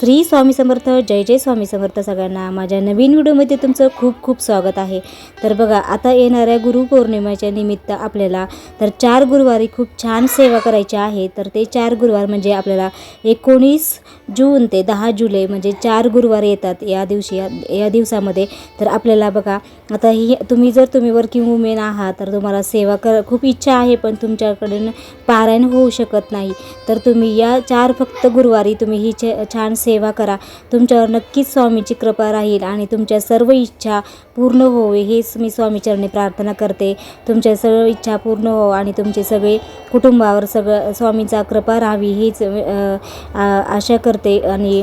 श्री स्वामी समर्थ जय जय स्वामी समर्थ सगळ्यांना माझ्या नवीन व्हिडिओमध्ये तुमचं खूप खूप स्वागत आहे. तर बघा आता येणाऱ्या गुरुपौर्णिमेच्या निमित्त आपल्याला तर चार गुरुवारी खूप छान सेवा करायची आहे. तर ते चार गुरुवार म्हणजे आपल्याला एकोणीस जून ते दहा जुलै म्हणजे चार गुरुवार येतात या दिवशी या या दिवसामध्ये. तर आपल्याला बघा आता ही तुम्ही जर तुम्ही वर्किंग वुमेन आहात तर तुम्हाला सेवा कर खूप इच्छा आहे पण तुमच्याकडून पारायण होऊ शकत नाही. तर तुम्ही या चार फक्त गुरुवारी तुम्ही ही छ छान सेवा करा. तुमच्यावर नक्कीच स्वामीची कृपा राहील आणि तुमच्या सर्व इच्छा पूर्ण होवे हेच मी स्वामीचरणी प्रार्थना करते. तुमच्या सर्व इच्छा पूर्ण हो आणि तुमचे सगळे कुटुंबावर सगळं स्वामीचा कृपा राहावी हीच आ- आशा करते आणि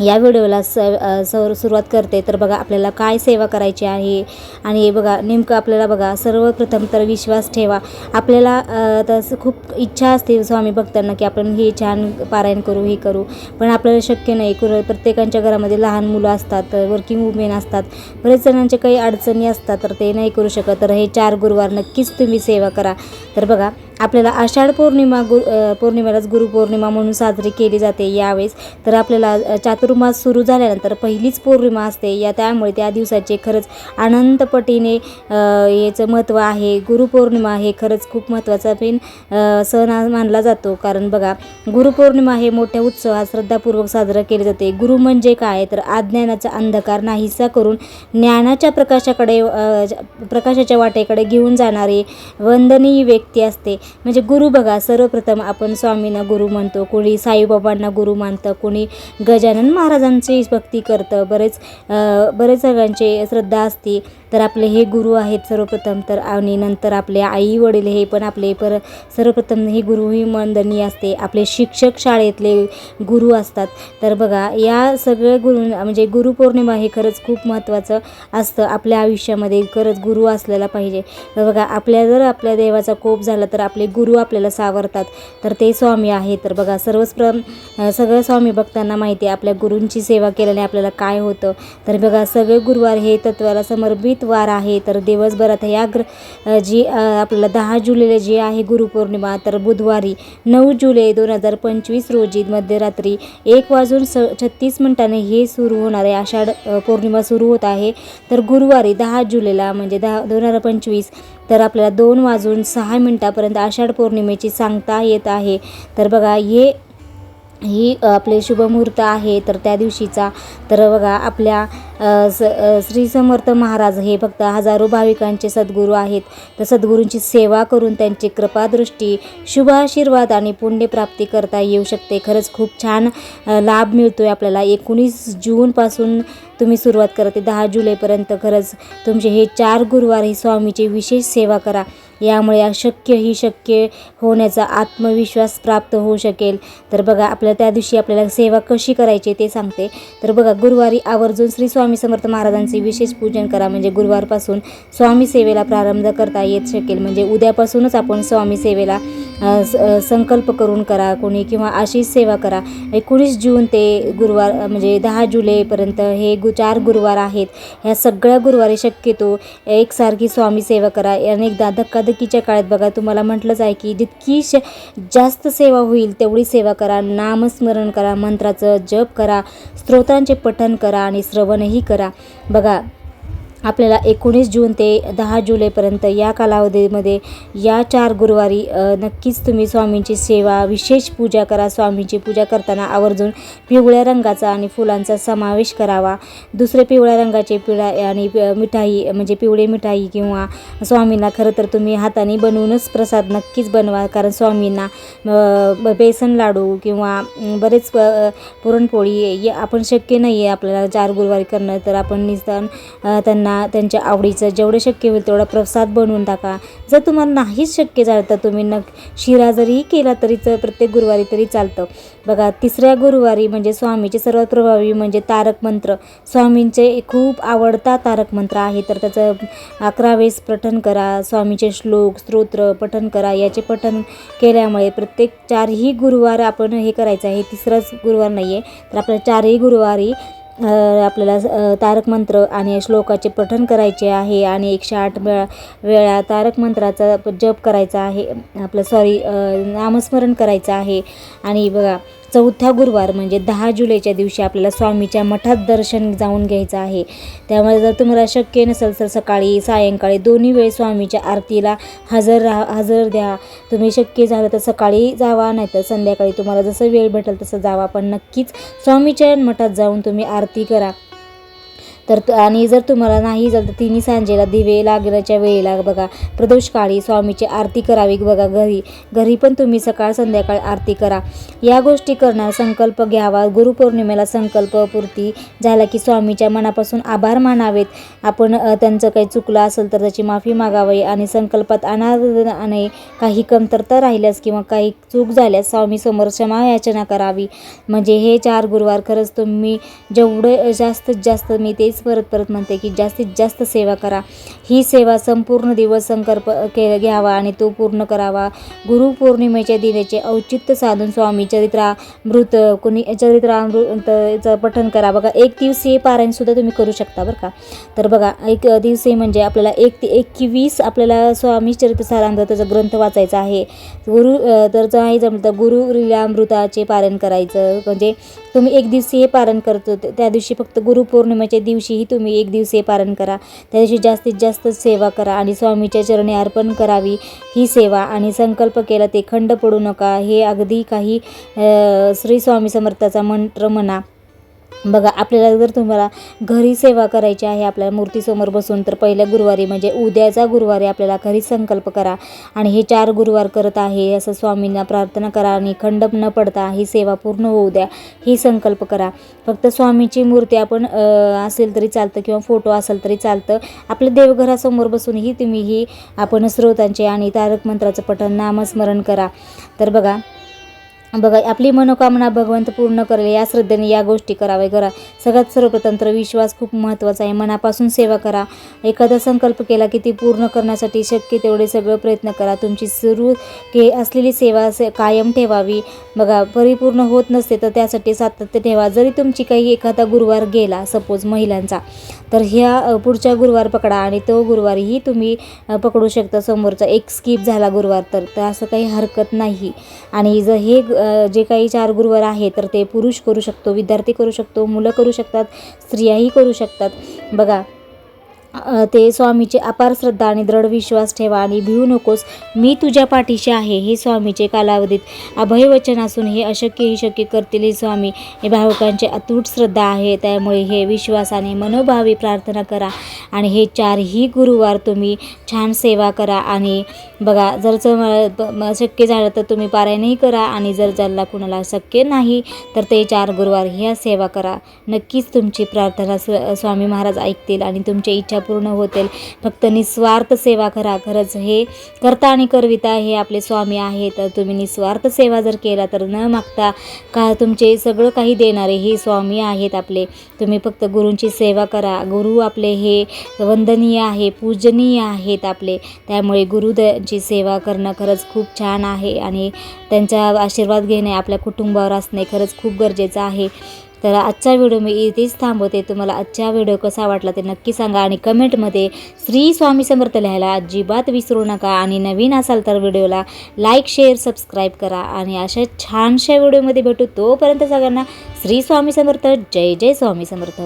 या व्हिडिओला स सर सुरुवात करते. तर बघा आपल्याला काय सेवा करायची आहे? आणि बघा नेमकं आपल्याला बघा सर्वप्रथम तर विश्वास ठेवा. आपल्याला तसं खूप इच्छा असते स्वामी भक्तांना की आपण हे छान पारायण करू हे करू. पण आपल्याला शक्य नाही. कुर प्रत्येकांच्या घरामध्ये लहान मुलं असतात वर्किंग वुमेन असतात. बरेच जणांच्या काही अडचणी असतात तर ते नाही करू शकत. तर हे चार गुरुवार नक्कीच तुम्ही सेवा करा. तर बघा आपल्याला आषाढ पौर्णिमा गु पौर्णिमेलाच गुरुपौर्णिमा म्हणून साजरी केली जाते यावेळेस. तर आपल्याला चातुर्मास सुरू झाल्यानंतर पहिलीच पौर्णिमा असते. या त्यामुळे त्या दिवसाचे खरंच अनंतपटीने याचं महत्त्व आहे. गुरुपौर्णिमा हे खरंच खूप महत्त्वाचा पण सण हा मानला जातो. कारण बघा गुरुपौर्णिमा हे मोठ्या उत्सवात श्रद्धापूर्वक साजरा केले जाते. गुरु म्हणजे काय? तर अज्ञानाचा अंधकार नाहीसा करून ज्ञानाच्या प्रकाशाकडे प्रकाशाच्या वाटेकडे घेऊन जाणारे वंदनीय व्यक्ती असते. म्हणजे गुरु बघा सर्वप्रथम आपण स्वामींना गुरु म्हणतो कोणी साईबाबांना गुरु मानतं कोणी गजानन महाराजांची भक्ती करतं बरेच बरेच सगळ्यांचे श्रद्धा असते. तर आपले हे गुरु आहेत सर्वप्रथम तर आणि नंतर आपले आई वडील हे पण आपले पर सर्वप्रथम हे गुरु ही वंदनीय असते. आपले शिक्षक शाळेतले गुरु असतात. तर बघा या सगळ्या गुरु म्हणजे गुरुपौर्णिमा हे खरंच खूप महत्त्वाचं असतं. आपल्या आयुष्यामध्ये खरंच गुरु असलेला पाहिजे. तर बघा आपल्या जर आपल्या देवाचा कोप झाला तर आपले गुरु आपल्याला सावरतात. तर ते स्वामी आहेत. तर बघा सर्वच प्र सगळं स्वामी भक्तांना माहिती आहे आपल्या गुरूंची सेवा केल्याने आपल्याला काय होतं. तर बघा सगळे गुरुवार हे तत्वाला समर्पित वार आहे. तर दिवसभरात या ग्र जी आपल्याला दहा जुलैला जी आहे गुरुपौर्णिमा तर बुधवारी नऊ जुलै दोन हजार पंचवीस रोजी मध्यरात्री एक वाजून स छत्तीस मिनिटाने हे सुरू होणार आहे. आषाढ पौर्णिमा सुरू होत आहे. तर गुरुवारी दहा जुलैला म्हणजे दहा दोन हजार पंचवीस तर आपल्याला दोन वाजून सहा मिनटापर्यंत आषाढ पौर्णिमेची सांगता येत आहे. तर बघा हे ही आपले शुभमुहूर्त आहे तर त्या दिवशीचा. तर बघा आपल्या स श्री समर्थ महाराज हे फक्त हजारो भाविकांचे सद्गुरू आहेत. तर सद्गुरूंची सेवा करून त्यांची कृपादृष्टी शुभ आशीर्वाद आणि पुण्यप्राप्ती करता येऊ शकते. खरंच खूप छान लाभ मिळतो आहे आपल्याला. एकोणीस जूनपासून तुम्ही सुरुवात करा ते दहा जुलैपर्यंत. खरंच तुमचे हे चार गुरुवार ही स्वामीची विशेष सेवा करा. यामुळे अशक्य ही शक्य होण्याचा आत्मविश्वास प्राप्त होऊ शकेल. तर बघा आपल्याला त्या दिवशी आपल्याला सेवा कशी करायची ते सांगते. तर बघा गुरुवारी आवर्जून श्री स्वामी समर्थ महाराजांचे विशेष पूजन करा. म्हणजे गुरुवारपासून स्वामी सेवेला प्रारंभ करता येत शकेल. म्हणजे उद्यापासूनच आपण स्वामी सेवेला संकल्प करून करा. कोणी किंवा अशीच सेवा करा. एकोणीस जून ते गुरुवार म्हणजे दहा जुलैपर्यंत हे गु चार गुरुवार आहेत. ह्या सगळ्या गुरुवारी शक्यतो एकसारखी स्वामी सेवा करा. अनेकदा धक्का साधकीच्या काळात बघा तुम्हाला म्हटलंच आहे की जितकी श जास्त सेवा होईल तेवढी सेवा करा नामस्मरण करा मंत्राचं जप करा स्तोत्रांचे पठण करा आणि श्रवणही करा. बघा आपल्याला एकोणीस जून ते दहा जुलैपर्यंत या कालावधीमध्ये या चार गुरुवारी नक्कीच तुम्ही स्वामींची सेवा विशेष पूजा करा स्वामींची पूजा करताना आवर्जून पिवळ्या रंगाचा आणि फुलांचा समावेश करावा. दुसरे पिवळ्या रंगाचे पिळा आणि मिठाई म्हणजे पिवळी मिठाई किंवा स्वामींना खरं तर तुम्ही हाताने बनवूनच प्रसाद नक्कीच बनवा कारण स्वामींना बेसन लाडू किंवा बरेच पुरणपोळी आपण शक्य नाही आहे आपल्याला चार गुरुवारी करणं तर आपण निदान त्यांना त्यांना त्यांच्या आवडीचं जेवढं शक्य होईल तेवढा प्रसाद बनवून टाका. जर तुम्हाला नाहीच शक्य झालं तर तुम्ही नक शिरा जरीही केला तरीच प्रत्येक गुरुवारी तरी चालतं. बघा तिसऱ्या गुरुवारी म्हणजे स्वामीचे सर्वात प्रभावी म्हणजे तारक मंत्र. स्वामींचे खूप आवडता तारक मंत्र आहे तर त्याचं अकरा वेळेस पठण करा स्वामीचे श्लोक स्तोत्र पठण करा याचे पठण केल्यामुळे प्रत्येक चारही गुरुवार आपण हे करायचं आहे. तिसराच गुरुवार नाही आहे तर आपल्या चारही गुरुवारी आपल्याला तारक मंत्र आणि श्लोकाचे पठण करायचे आहे आणि एकशे आठ वेळा वेळा तारक मंत्राचा जप करायचा आहे आपलं सॉरी नामस्मरण करायचं आहे. आणि बघा चौथा गुरुवार म्हणजे दहा जुलैच्या दिवशी आपल्याला स्वामीच्या मठात दर्शन जाऊन घ्यायचं आहे. त्यामुळे जर तुम्हाला शक्य नसेल तर सकाळी सायंकाळी दोन्ही वेळ स्वामीच्या आरतीला हजर राहा हजर द्या. तुम्ही शक्य झालं तर सकाळी जावा नाही तर संध्याकाळी तुम्हाला जसं वेळ भेटेल तसं जावा. पण नक्कीच स्वामीच्या मठात जाऊन तुम्ही आरती करा. तर त- आणि जर तुम्हाला नाही झालं तर तिन्ही सांजेला दिवे लागण्याच्या वेळेला बघा प्रदोष काळी स्वामीची आरती करावी बघा घरी. घरी पण तुम्ही सकाळ संध्याकाळ आरती करा. या गोष्टी करणार संकल्प घ्यावा. गुरुपौर्णिमेला संकल्पपूर्ती झाला की स्वामीच्या मनापासून आभार मानावेत. आपण त्यांचं काही चुकलं असेल तर त्याची माफी मागावी आणि संकल्पात अनादराने काही कमतरता राहिल्यास किंवा काही चूक झाल्यास स्वामीसमोर क्षमा याचना करावी. म्हणजे हे चार गुरुवार खरंच तुम्ही जेवढं जास्तीत जास्त मी ते तेच परत परत म्हणते की जास्तीत जास्त सेवा करा. ही सेवा संपूर्ण दिवस संकल्प के घ्यावा आणि तो पूर्ण करावा. गुरुपौर्णिमेच्या दिनाचे औचित्य साधून स्वामी चरित्रामृत कुणी चरित्रामृतचं पठण करा. बघा एक दिवसीय पारायणसुद्धा तुम्ही करू शकता बरं का. तर बघा एक दिवसीय म्हणजे आपल्याला एक ते एकवीस आपल्याला स्वामी चरित्र सारामृताचा ग्रंथ वाचायचा आहे गुरु तर नाही जमलं तर गुरु लीलामृताचे पारायण करायचं. म्हणजे तुम्ही एक दिवसीय पारण करतो त्या दिवशी फक्त गुरुपौर्णिमेच्या दिवशीही तुम्ही एक दिवसीय पारण करा. त्या दिवशी जास्तीत जास्त सेवा करा आणि स्वामीच्या चरणी अर्पण करावी ही सेवा आणि संकल्प केला ते खंड पडू नका. हे अगदी काही श्री स्वामी समर्थाचा मंत्र म्हणा. बघा आपल्याला जर तुम्हाला घरी सेवा करायची आहे आपल्या मूर्तीसमोर बसून तर पहिल्या गुरुवारी म्हणजे उद्याचा गुरुवारी आपल्याला घरी संकल्प करा. आणि हे चार गुरुवार करत आहे असं स्वामींना प्रार्थना करा आणि खंडप न पडता ही सेवा पूर्ण होऊ द्या ही संकल्प करा. फक्त स्वामीची मूर्ती आपण असेल तरी चालतं किंवा फोटो असेल तरी चालतं. आपल्या देवघरासमोर बसूनही तुम्ही ही आपण स्रोतांचे आणि तारक मंत्राचं पठण नामस्मरण करा. तर बघा बघा आपली मनोकामना भगवंत पूर्ण करेल या श्रद्धेने या गोष्टी कराव्या. करा सगळ्यात सर्वप्रथम तर विश्वास खूप महत्त्वाचा आहे. मनापासून सेवा करा. एखादा संकल्प केला की ती पूर्ण करण्यासाठी शक्य तेवढे सगळं प्रयत्न करा. तुमची सुरू के असलेली सेवा से कायम ठेवावी. बघा परिपूर्ण होत नसते तर त्यासाठी सातत्य ठेवा. जरी तुमची काही एखादा गुरुवार गेला सपोज महिलांचा तर ह्या पुढच्या गुरुवार पकडा आणि तो गुरुवारही तुम्ही पकडू शकता. समोरचा एक स्किप झाला गुरुवार तर असं काही हरकत नाही. आणि जर हे जे काही चार गुरुवार आहे तर ते पुरुष करू शकतो विद्यार्थी करू शकतो मुलं करू शकतात स्त्रियाही करू शकतात. बघा ते स्वामीचे अपार श्रद्धा आणि दृढ विश्वास ठेवा आणि भिवू नकोस. मी तुझ्या पाठीशी आहे हे स्वामीचे कालावधीत अभयवचन असून हे अशक्य ही शक्य करतील. हे स्वामी हे भावकांचे अतूट श्रद्धा आहे त्यामुळे हे विश्वासाने मनोभावी प्रार्थना करा. आणि हे चारही गुरुवार तुम्ही छान सेवा करा आणि बघा जर शक्य झालं तर तुम्ही पारायणही करा आणि जर ज्यांना कुणाला शक्य नाही तर ते चार गुरुवार ह्या सेवा करा. नक्कीच तुमची प्रार्थना स्व स्वामी महाराज ऐकतील आणि तुमच्या इच्छा पूर्ण होतील. फक्त निस्वार्थ सेवा करा. खरंच हे करता आणि करविता हे आपले स्वामी आहे तर तुम्ही निस्वार्थ सेवा जर केला तर न मागता का तुमचे सगळं काही देणारे हे स्वामी आहेत आपले. तुम्ही फक्त गुरूंची सेवा करा. गुरु आपले हे वंदनीय आहे पूजनीय आहेत आपले. त्यामुळे गुरुची सेवा करणं खरंच खूप छान आहे आणि त्यांचा आशीर्वाद घेणे आपल्या कुटुंबावर असणे खरंच खूप गरजेचं आहे. तर आजचा व्हिडिओ मी इथेच थांबवते. तुम्हाला आजचा व्हिडिओ कसा वाटला ते नक्की सांगा आणि कमेंटमध्ये श्री स्वामी समर्थ लिहायला अजिबात विसरू नका. आणि नवीन असाल तर व्हिडिओला लाईक शेअर सबस्क्राईब करा. आणि अशा छानशा व्हिडिओमध्ये भेटू तोपर्यंत सगळ्यांना श्री स्वामी समर्थ. जय जय स्वामी समर्थ.